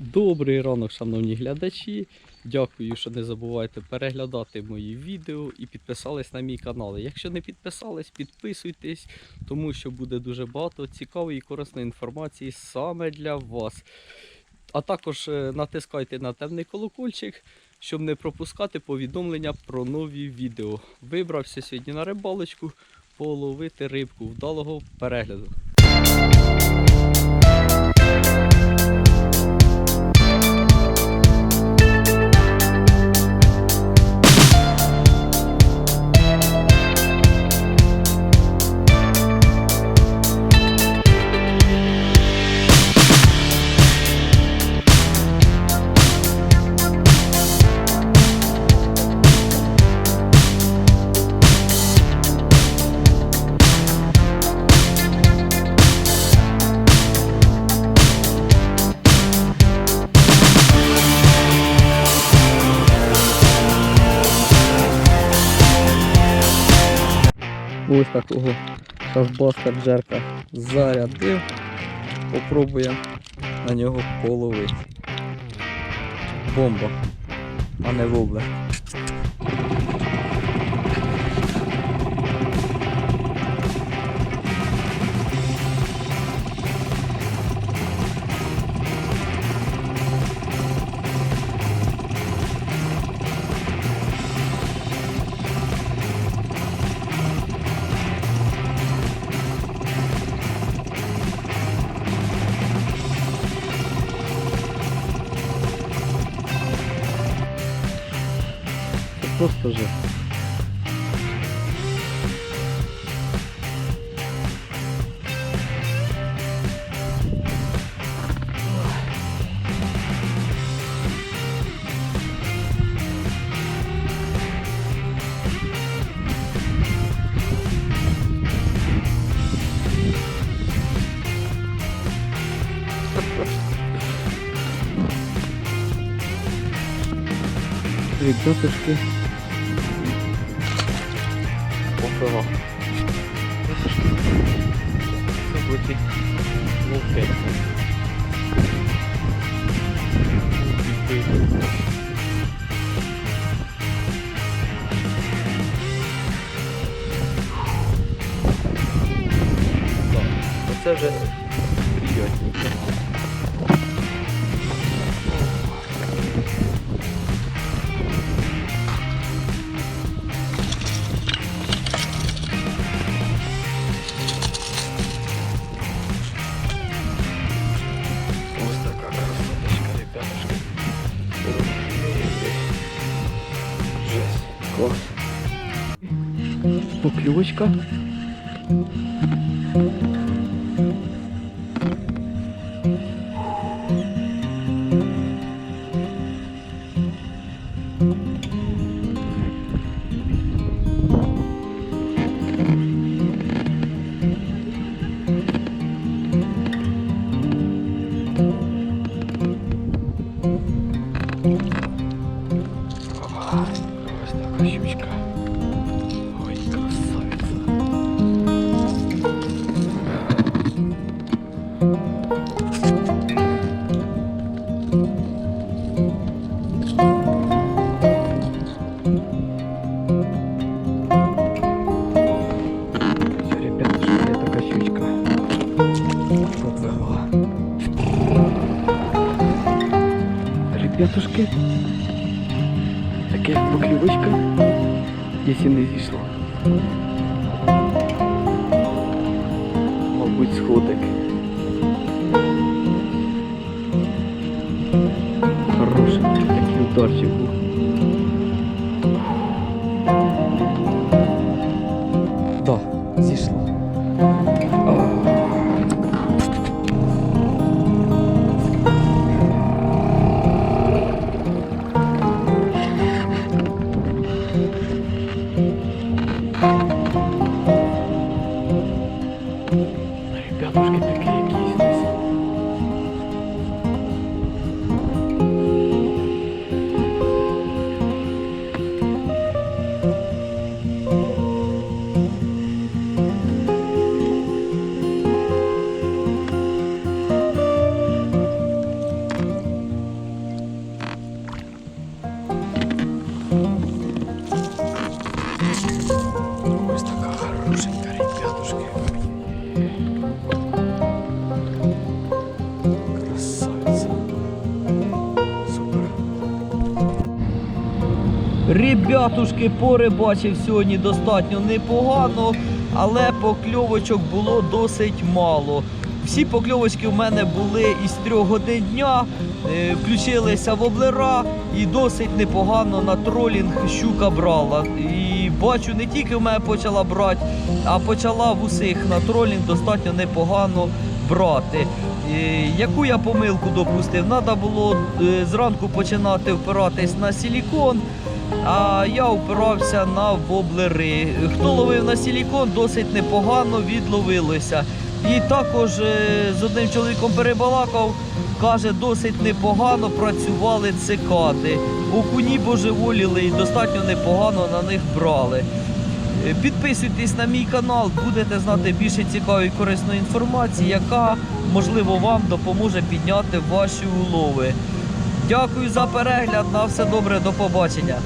Добрий ранок, шановні глядачі. Дякую, що не забувайте переглядати мої відео і підписались на мій канал. Якщо не підписались, підписуйтесь, тому що буде дуже багато цікавої і корисної інформації саме для вас. А також е, натискайте на темний колокольчик, щоб не пропускати повідомлення про нові відео. Вибрався сьогодні на рибалочку половити рибку. Вдалого перегляду. Ось такого шафбастер джерка зарядив. Попробуємо на нього половити. Бомба, а не воблер. Просто же. Ребятушки. Опила. Це буде ловкий. Оце Поклювочка. Ось така щучка. Все, ребята, що є така щучка. Поплила. Ребятушки, таке поклювочка, якщо не зійшла. Боженька, ребятушки. Красавица. Супер. Ребятушки, порибачив сьогодні достатньо непогано, але покльовочок було досить мало. Всі покльовочки в мене були із 3 годин дня, е, включилися воблера і досить непогано на тролінг щука брала. І бачу, не тільки в мене почала брати, а почала в усіх на тролінг достатньо непогано брати. Е, Яку я помилку допустив? Треба було е, зранку починати впиратись на силікон, а я впирався на воблери. Хто ловив на силікон, досить непогано відловилося. І також е, з одним чоловіком перебалакав, каже, досить непогано працювали цикади. Окуні божеволіли і достатньо непогано на них брали. Е, Підписуйтесь на мій канал, будете знати більше цікавої і корисної інформації, яка можливо вам допоможе підняти ваші улови. Дякую за перегляд. На все добре, до побачення.